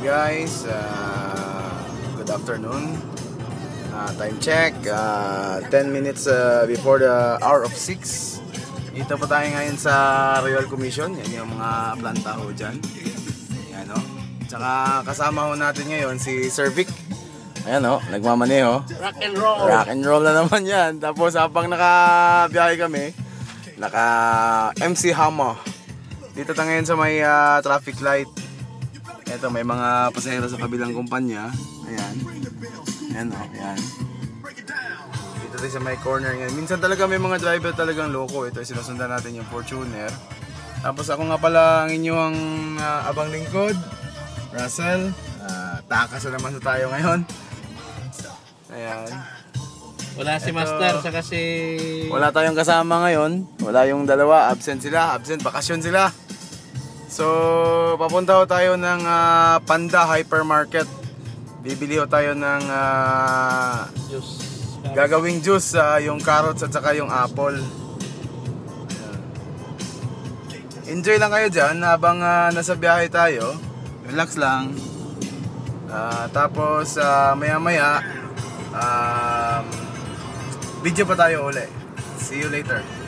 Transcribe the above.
guys, uh, good afternoon. Uh, time check, uh, 10 minutes uh, before the hour of 6. Dito po tayo ngayon sa Royal Commission. Yan yung mga planta ho dyan. Yan o. Tsaka kasama ho natin ngayon si Sir Vic. Ayan o, nagmamaneho. Rock and roll. Rock and roll na naman yan. Tapos habang nakabiyahe kami, naka MC Hammer. Dito tayo ngayon sa may ah, traffic light. Ito, may mga pasahero sa kabilang kumpanya. Ayan. Ayan o, ayan. Dito tayo sa may corner ngayon. Minsan talaga may mga driver talagang loko. Ito, sinusundan natin yung Fortuner. Tapos ako nga pala ang inyong ah, abang lingkod. Russell. Ah, takas na naman sa tayo ngayon. Ayan. Wala si Ito. Master sa kasi Wala tayong kasama ngayon. Wala yung dalawa. Absent sila. Absent. Bakasyon sila. So, papunta ho tayo ng ah, Panda Hypermarket. Bibili ho tayo ng ah, juice. gagawing juice. ah, yung carrots at saka yung apple. Enjoy lang kayo dyan habang ah, nasa biyahe tayo. Relax lang. Ah, tapos maya maya um, video pa tayo uli. See you later.